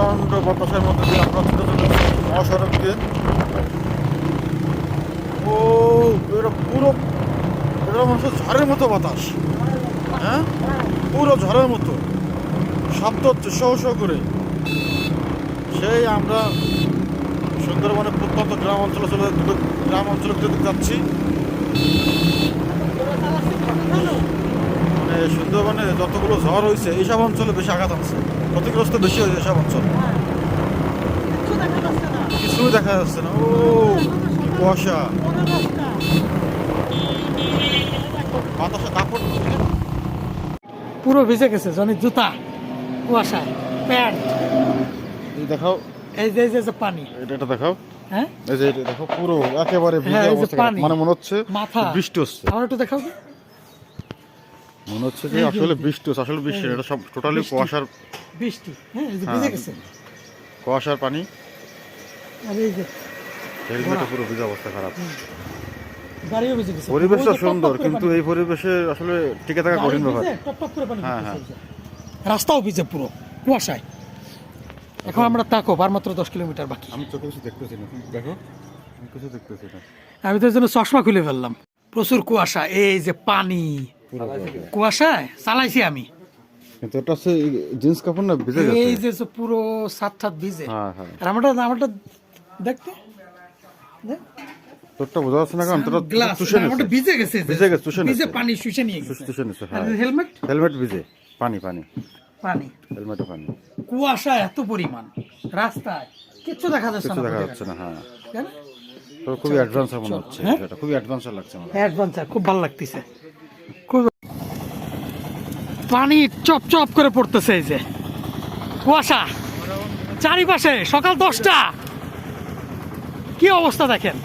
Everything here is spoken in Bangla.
প্রচণ্ড বাতাসের মধ্যে দিয়ে আমরা মহাসড়ক দিয়ে ও এটা পুরো এটা মনে হচ্ছে ঝড়ের মতো বাতাস। হ্যাঁ? পুরো ঝড়ের মতো। শব্দ হচ্ছে শো শো করে। সেই আমরা সুন্দরবনের প্রত্যন্ত গ্রাম অঞ্চলে চলে গ্রাম অঞ্চলে দিকে যাচ্ছি। সুন্দরবনে যতগুলো ঝড় হয়েছে এইসব অঞ্চলে বেশি আঘাত আছে ক্ষতিগ্রস্ত বেশি হয়েছে এসব অঞ্চল। কিছুই দেখা যাচ্ছে না। ও কুয়াশা। বাতাসে কাপড় পুরো ভিজে গেছে জনের জুতা কুয়াশায় প্যান্ট। দেখাও। এই যে এই যে- পানি। এটা এটা দেখাও। হ্যাঁ? এই যে এটা দেখো পুরো একেবারে ভিজে হ্যাঁ, অবস্থা। মানে মনে হচ্ছে মাথা। বৃষ্টি হচ্ছে। আমার একটু দেখাও। মনে হচ্ছে যে আসলে বৃষ্টি আসলে বৃষ্টি এটা সব টোটালি কুয়াশার বৃষ্টি হ্যাঁ হ্যাঁ। ভিজে গেছে কুয়াশার পানি। আর এই যে হেলমেটে পুরো ভিজে অবস্থা খারাপ। গাড়িও ভিজে গেছে। পরিবেশটা সুন্দর কিন্তু এই পরিবেশে আসলে টিকে থাকা কঠিন ব্যাপার। টপ টপ করে পানি হ্যাঁ, এই রাস্তাও ভিজে পুরো কুয়াশায়। এখন আমরা তাকো আর মাত্র দশ কিলোমিটার বাকি। আমি চোখে কিছু দেখতেছি না দেখো। আমি কিছু দেখতেছি না। আমি তো জন্য চশমা খুলে ফেললাম। প্রচুর কুয়াশা এই যে পানি। কুয়াশায়? চালাইছি আমি। কিন্তু এটা হচ্ছে জিন্স কাপড় না ভিজে গেছে এই যে যে পুরো সাত সাত ভিজে। হ্যাঁ হ্যাঁ। আর আমারটা আমারটা দেখতে? তোরটা বোঝা যাচ্ছে না কারণ তোরটা চুষে না, আমারটা ভিজে গেছে ভিজে গেছে, চুষে ভিজে পানি শুষে নিয়ে গেছে। চুষে নিচ্ছে হ্যাঁ। হেলমেট? হেলমেট ভিজে। পানি পানি। পানি। হেলমেটে পানি। কুয়াশা এত পরিমাণ। রাস্তায়। কিচ্ছু দেখা যাচ্ছে কিছু না দেখা যাচ্ছে না হ্যাঁ। তো খুবই মনে হচ্ছে? এটা খুবই লাগছে আমার। অ্যাডভেঞ্চার খুব ভালো লাগতেছে। পানি চপ চপ করে পড়তেছে এই যে। কুয়াশা। চারিপাশে সকাল দশটা। কি অবস্থা দেখেন?